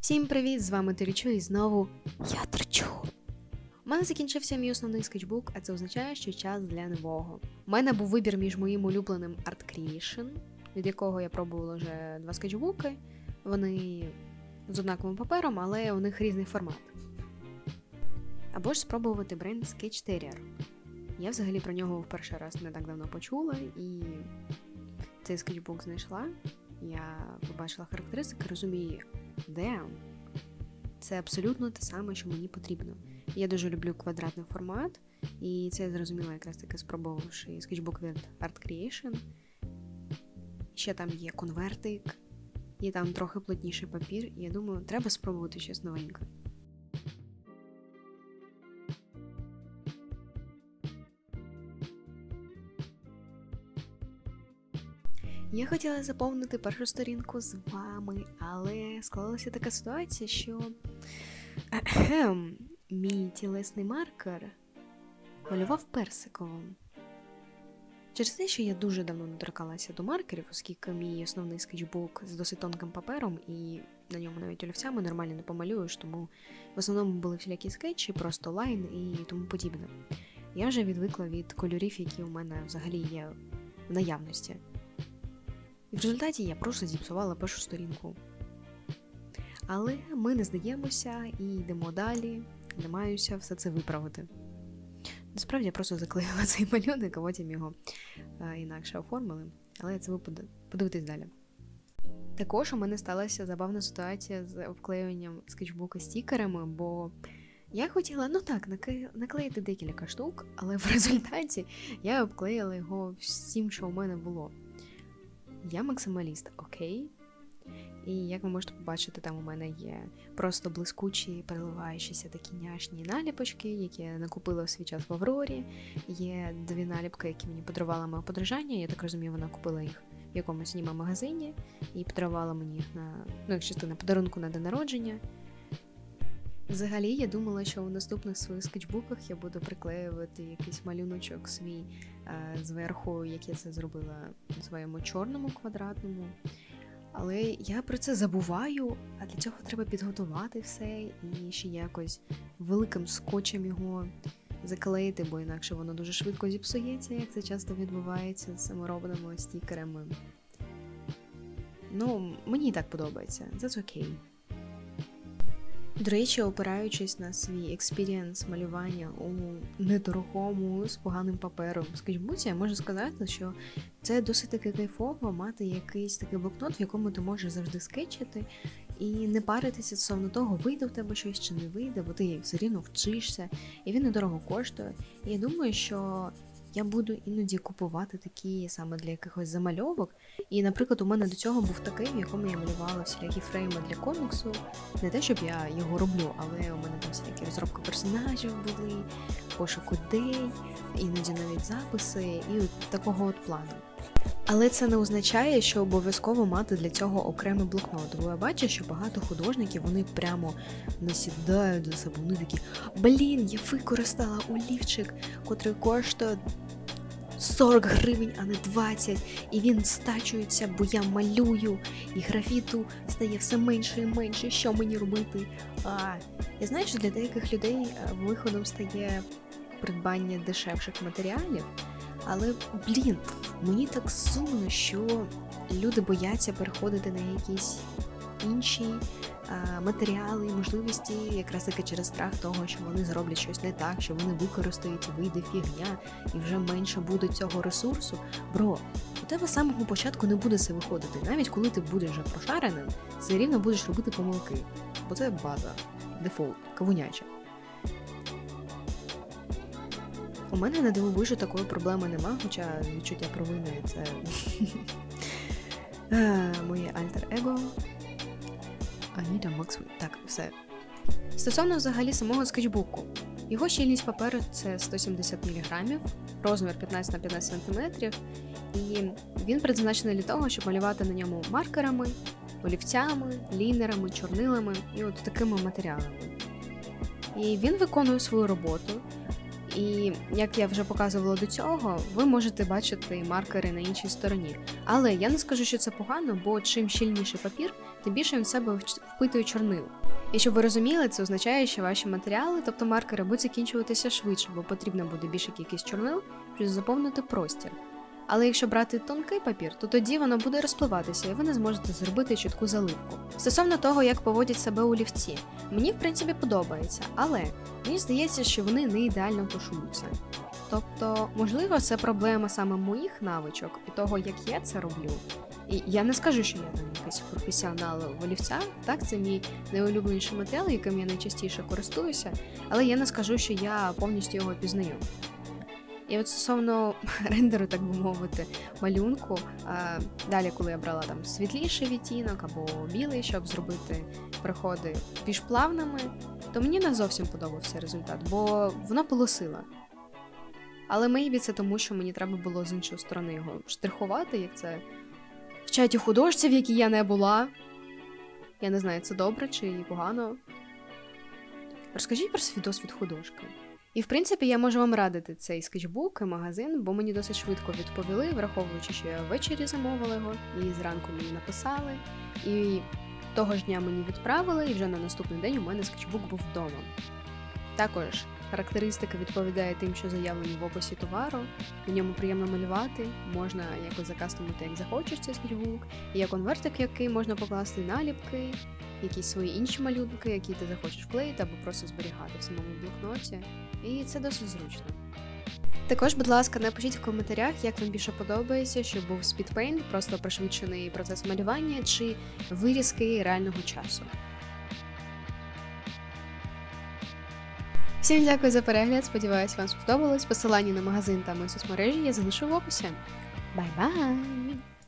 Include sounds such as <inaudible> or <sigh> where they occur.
Всім привіт! З вами Торічу і знову я тричу. У мене закінчився мій основний скетчбук, а це означає, що час для нового. У мене був вибір між моїм улюбленим Art Creation, від якого я пробувала вже два скетчбуки. Вони з однаковим папером, але у них різний формат. Або ж спробувати бренд Sketch Terrier. Я взагалі про нього в перший раз не так давно почула, і цей скетчбук знайшла. Я побачила характеристики, розумію, де це абсолютно те саме, що мені потрібно. Я дуже люблю квадратний формат, і це я зрозуміла якраз таки спробувавши скетчбук від Art Creation. Ще там є конвертик, і там трохи плотніший папір, і я думаю, треба спробувати щось новеньке. Я хотіла заповнити першу сторінку з вами, але склалася така ситуація, що мій тілесний маркер малював персиковим. Через те, що я дуже давно не торкалася до маркерів, оскільки мій основний скетчбук з досить тонким папером, і на ньому навіть олівцями нормально не помалюєш, тому в основному були всілякі скетчі, просто лайн і тому подібне. Я вже відвикла від кольорів, які у мене взагалі є в наявності. І в результаті я просто зіпсувала першу сторінку. Але ми не здаємося і йдемо далі, намагаюся все це виправити. Насправді я просто заклеїла <laughs> цей малюнок, а потім його е, інакше оформили, але це ви под- подивитесь далі. Також у мене сталася забавна ситуація з обклеюванням скетчбука стікерами, бо я хотіла, ну так, наклеїти декілька штук, але в <laughs> результаті я обклеїла його всім, що у мене було. Я максималіст, окей. І як ви можете побачити, там у мене є просто блискучі, переливаючіся такі няшні наліпочки, які я накупила в свій час в Аврорі. Є дві наліпки, які мені подарувала моя подорожання. Я так розумію, вона купила їх в якомусь німа магазині і подарувала мені їх на ну, як частина подарунку на день народження. Взагалі, я думала, що у наступних своїх скетчбуках я буду приклеювати якийсь малюночок свій зверху, як я це зробила на своєму чорному квадратному. Але я про це забуваю, а для цього треба підготувати все і ще якось великим скотчем його заклеїти, бо інакше воно дуже швидко зіпсується, як це часто відбувається з саморобними стікерами. Ну, мені так подобається, це окей. До речі, опираючись на свій експірієнс малювання у недорогому з поганим папером скетчбуці, я можу сказати, що це досить таки кайфово мати якийсь такий блокнот, в якому ти можеш завжди скетчити, і не паритися стосовно того, вийде в тебе щось чи не вийде, бо ти все рівно вчишся, і він недорого коштує. І я думаю, що я буду іноді купувати такі саме для якихось замальовок. І, наприклад, у мене до цього був такий, в якому я малювала всілякі фрейми для коміксу. Не те, щоб я його роблю, але у мене там всілякі розробки персонажів були, пошук ідей, іноді навіть записи, і от такого от плану. Але це не означає, що обов'язково мати для цього окремий блокнот. Бо я бачу, що багато художників вони прямо насідають за себе. Вони такі, блін, я використала олівчик, котрий коштує 40 гривень, а не 20, і він стачується, бо я малюю, і графіту стає все менше і менше. Що мені робити? А я знаю, що для деяких людей е, виходом стає придбання дешевших матеріалів. Але блін, мені так сумно, що люди бояться переходити на якісь інші матеріали і можливості, якраз таки через страх того, що вони зроблять щось не так, що вони використають, вийде фігня, і вже менше буде цього ресурсу. Бро, у тебе з самого початку не буде це виходити. Навіть коли ти будеш вже прошареним, все рівно будеш робити помилки. Бо це база, дефолт, кавуняча. У мене на дивовижу такої проблеми нема, хоча відчуття провини це Е, моє альтер-его. Аніта Максвелл. Так, все. Стосовно взагалі самого скетчбуку. Його щільність паперу це 170 мг, розмір 15 на 15 см, і він призначений для того, щоб малювати на ньому маркерами, олівцями, лінерами, чорнилами і от такими матеріалами. І він виконує свою роботу. І як я вже показувала до цього, ви можете бачити маркери на іншій стороні. Але я не скажу, що це погано, бо чим щільніший папір, тим більше він в себе впитує чорнило. І щоб ви розуміли, це означає, що ваші матеріали, тобто маркери, будуть закінчуватися швидше, бо потрібна буде більша кількість чорнил, щоб заповнити простір. Але якщо брати тонкий папір, то тоді воно буде розпливатися, і ви не зможете зробити чітку заливку. Стосовно того, як поводять себе олівці, мені в принципі подобається, але мені здається, що вони не ідеально тушуються. Тобто, можливо, це проблема саме моїх навичок і того, як я це роблю. І я не скажу, що я там якийсь професіонал в олівцях, так, це мій найулюбленіший матеріал, яким я найчастіше користуюся, але я не скажу, що я повністю його пізнаю. І от стосовно <laughs> рендеру, так би мовити, малюнку, а, далі, коли я брала там світліший відтінок або білий, щоб зробити переходи більш плавними, то мені не зовсім подобався результат, бо воно полосило. Але мейбі це тому, що мені треба було з іншої сторони його штрихувати, як це в чаті художців, які я не була. Я не знаю, це добре чи погано. Розкажіть про свій досвід художки. І в принципі я можу вам радити цей скетчбук і магазин, бо мені досить швидко відповіли, враховуючи, що я ввечері замовила його, і зранку мені написали. І того ж дня мені відправили, і вже на наступний день у мене скетчбук був вдома. Також характеристика відповідає тим, що заявлені в описі товару. На ньому приємно малювати, можна якось закастомити, як захочеш цей скетчбук, і є конвертик, який можна покласти наліпки, якісь свої інші малюнки, які ти захочеш вклеїти або просто зберігати в самому блокноті. І це досить зручно. Також, будь ласка, напишіть в коментарях, як вам більше подобається, щоб був спідпейнт, просто пришвидшений процес малювання, чи вирізки реального часу. Всім дякую за перегляд. Сподіваюсь, вам сподобалось. Посилання на магазин та мої соцмережі я залишу в описі. Бай-бай!